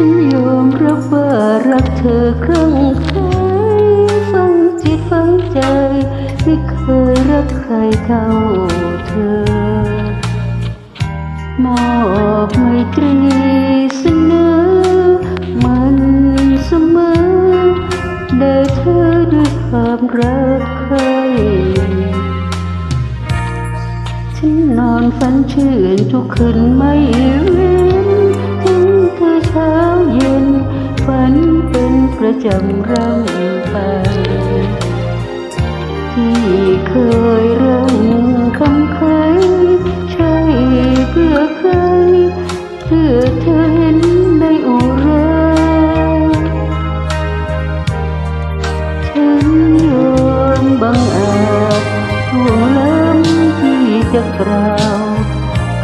รับว่ารักเธอครั้งใครฟังจิตฟังใจไม่เคยรักใครเท่าเธอ มอบไมตรีเสนอมันเสมอได้เธอด้วยความรักใครฉันนอนฝันชื่นทุกคืนไม่ จำร่ำไป ที่เคยเริ่มคำใครใช่เพื่อใครเพื่อเธอเห็นในอุราฉันยอมบังอาจห่วงล้ำที่จะกล่าว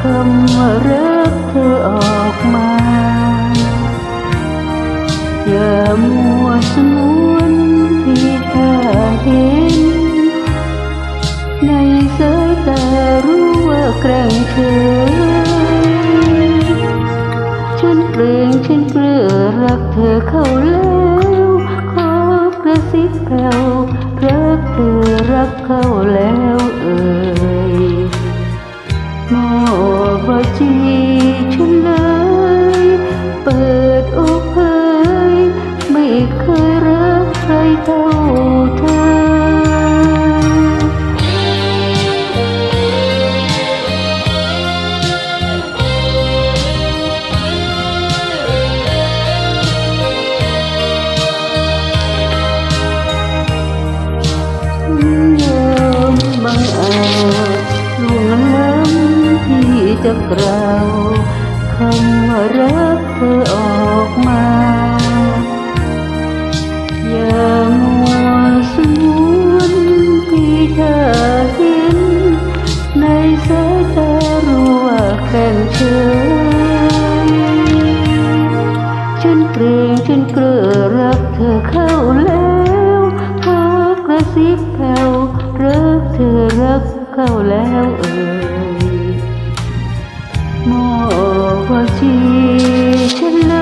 คำว่ารักเธอออกมา มัวสมวนที่ถ้าเห็น ในสายตารู้ว่าแกล้งเธอฉันเกรงฉันเกลือรักเธอเข้าแล้วขอกระซิบแผ่วรักเธอรักเข้าแล้ว ទឹកក្រៅខំរកធ្វើ ซิบแผ่วรักเธอรักเข้าแล้วเอ่ยมอว่าชีฉันเล